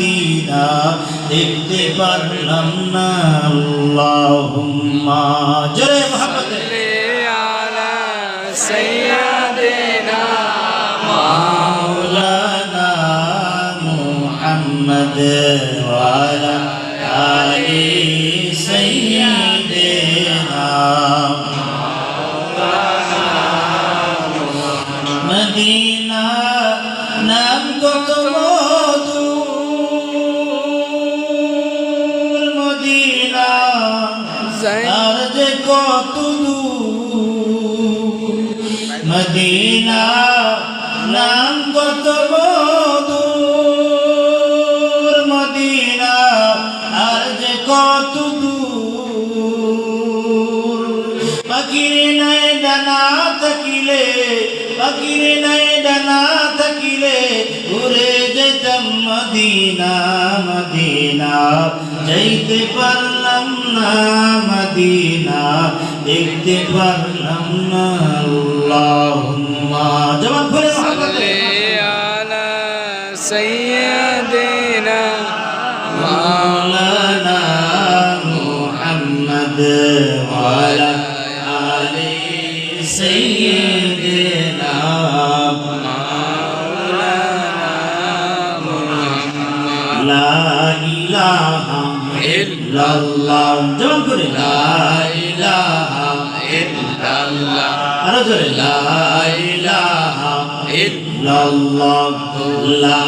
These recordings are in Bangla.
মদিনা দেখতে পারলাম না আল্লাহুম্মা। জোরে মহব্বতে আলা সাইয়্যিদিনা মাওলানা মুহাম্মদ ওয়া আলা আলি সাইয়্যিদিনা মাওলানা নাম কত উড়ে যেতাম মদিনা মদিনা যাইতে পারলাম না মদিনা দেখতে পারলাম না আল্লাহুম্মা জবান খুলে মোহাম্মদ صل على سيدنا مولانا محمد وعلى ইল্লাল্লাহ। যেমন করে লা ইলাহা ইল্লাল্লাহ। আরও জোরে লা ইলাহা ইল্লাল্লাহ। লা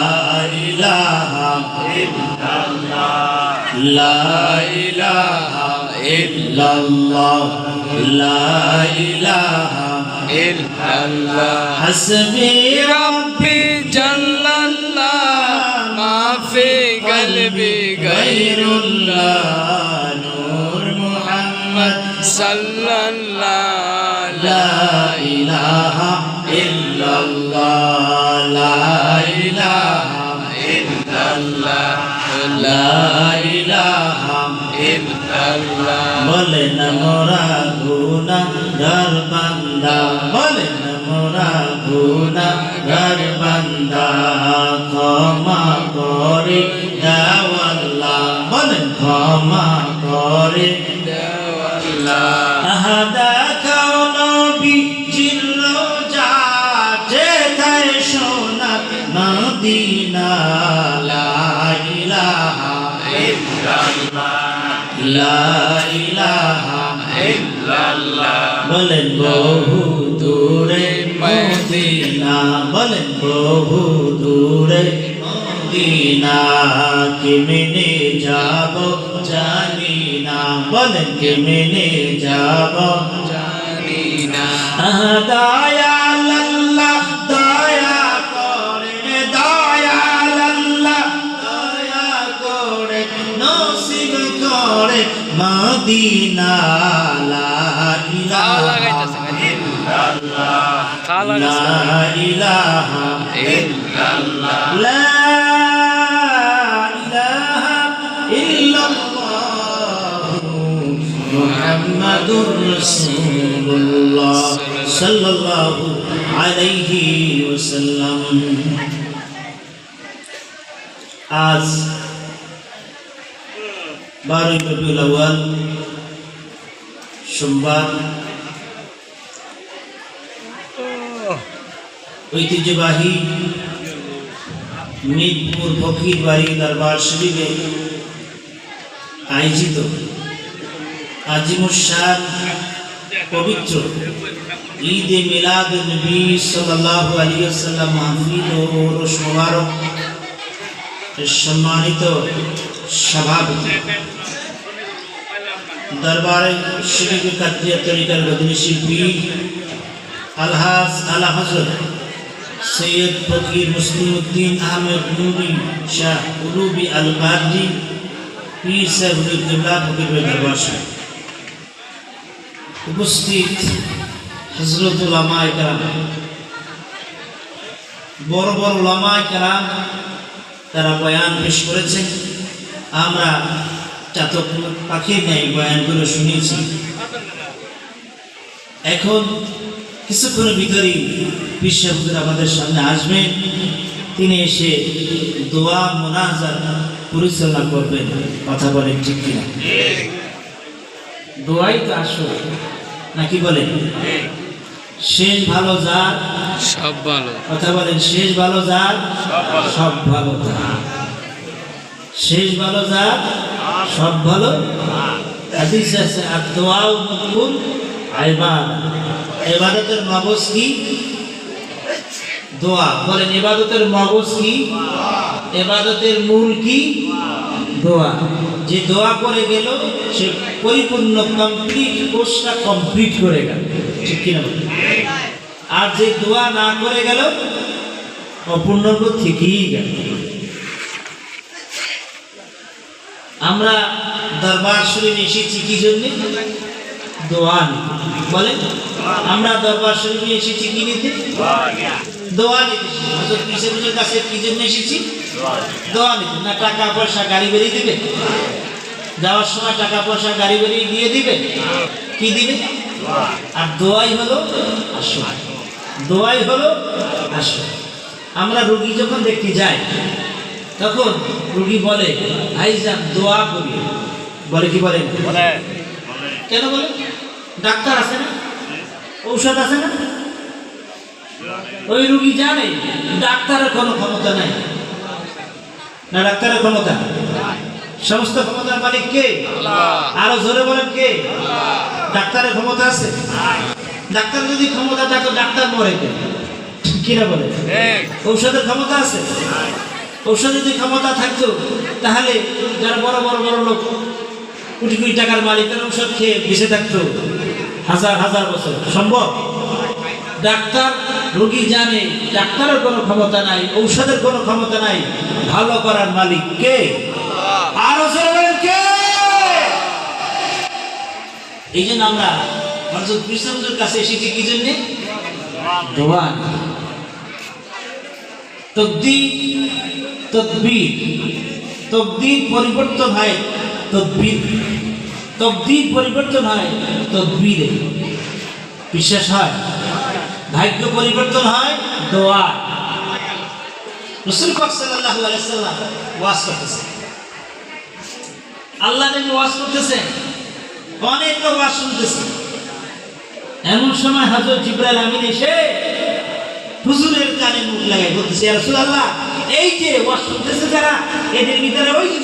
ইলাহা ইল্লাল্লাহ। লা ইলাহা ইল্লাল্লাহ। লা ইলাহা ইল্লাল্লাহ। হাবিবি গাইরুল্লাহ নূর মুহাম্মদ সাল্লাল্লাহ লা ইলাহা ইল্লাল্লাহ না মোরা গুনাহগার বান্দা, বলে না মোরা গুনাহ লা ইলাহা ইল্লাল্লাহ। লা ইলাহা ইল্লাল্লাহ বলেন বহু দূরে। মদিনা বলেন বহু দূরে। মদিনা কেমনে যাব জানি না বলেন কেমনে যাব জানি না আহাদা মদিনা আলাইহি ওয়াসাল্লাম। আজ বারোই রবিউল সোমবার। ঐতিহ্যবাহী মিরপুর ফকির বাড়ি দরবার শরীফে আয়োজিত আজিমুসার পবিত্র ঈদ মিলাদ নবী সাল্লাল্লাহু আলাইহি ওয়াসাল্লাম মাহফিল ও মোবারক সম্মানিত সভাপতি। দরবারে শরীফ কাদিয়া তরিকার গদিনী শিল্পী আলহাজ আলা হজরত সৈয়দ ফকির মুসলিম উদ্দিন আহমেদ নুরি শাহ উলুবি আল কাদি পীর সাহেবুল ফকির দরবার সাহেব। উপস্থিত হজরত কালাম বড় বড় উলামায় কালাম তারা বয়ান পেশ করেছেন। আমরা চাতক পাখির ন্যায় বয়ানগুলো শুনেছি। এখন কিছুক্ষণের ভিতরেই বিশ্ব আমাদের সামনে আসবেন তিনি এসে দোয়া মোনাজাত পরিচালনা করবেন। কথা বলেন ঠিক কিনা? দোয়াই তো আসল নাকি বলেন? শেষ ভালো যার? সব ভালো। কথা বলেন শেষ ভালো যার? সব ভালো যার। শেষ ভালো যার? সব ভালো আর দোয়াও মগজ কি? দোয়া। মগজ কি? মূল কি? দোয়া। যে দোয়া করে গেল, সে পরিপূর্ণ কমপ্লিট কোর্সটা কমপ্লিট করে গেল। ঠিক কিনা আর যে দোয়া না করে গেল অপূর্ণাঙ্গ থেকেই গেল। আমরা দরবার শরীফ এসেছি কি জন্যে? দোয়া বলেন, আমরা দরবার শরীফে এসেছি কি নিতে? দোয়া নিতে হজরত পিসের কাছে কি জন্য এসেছি? দোয়া নিতে। না, টাকা পয়সা গাড়ি বেরিয়ে দিবে যাওয়ার সময় টাকা পয়সা গাড়ি বেরিয়ে দিয়ে দিবে কি দিবে আর দোয়াই হলো আসল দোয়াই হলো আসল আমরা রুগী যখন দেখতে যাই তখন রুগী বলে ভাইজান দোয়া করি। বলে কি বলে। কেন বলে? ডাক্তার আছে না? ঔষধ আছে না? ওই রুগী জানে ডাক্তারের কোনো ক্ষমতা নাই। না ডাক্তারের ক্ষমতা? সমস্ত ক্ষমতার মালিক কে? আরও জোরে বলেন কে? ডাক্তারের ক্ষমতা আছে? ডাক্তার যদি ক্ষমতা থাকে ডাক্তার মরে কে কিনা বলে? ঔষধের ক্ষমতা আছে? ঔষধ যদি ক্ষমতা থাকতো, তাহলে যারা বড় বড় বড় লোক, কোটি কোটি টাকার মালিক, তারা ঔষধ খেয়ে বেঁচে থাকতো হাজার হাজার বছর। সম্ভব? ডাক্তার রোগী জানে, ডাক্তারের কোনো ক্ষমতা নাই, ঔষধের কোনো ক্ষমতা নাই, ভালো করার মালিক কে? আরও কে? এই জন্য আমরা হযরত কৃষ্ণগুরুর কাছে এসেছি কি জন্য? দোয়া তকদির তদবির। তকদির পরিবর্তন হয় তদবির। তকদির পরিবর্তন হয় তদবিরে। বিশ্বাস হয়? ভাগ্য পরিবর্তন হয় দোয়া আল্লাহ নবী ওয়াজ করতেছেন। অনেক লোক ওয়াজ শুনতেছে। এমন সময় হযরত জিবরাইল আমিন এসে হুজুরের কানে মুখ এই যে ওয়াজ শুনতেছে যারা? এদের ভিতরে ওই যে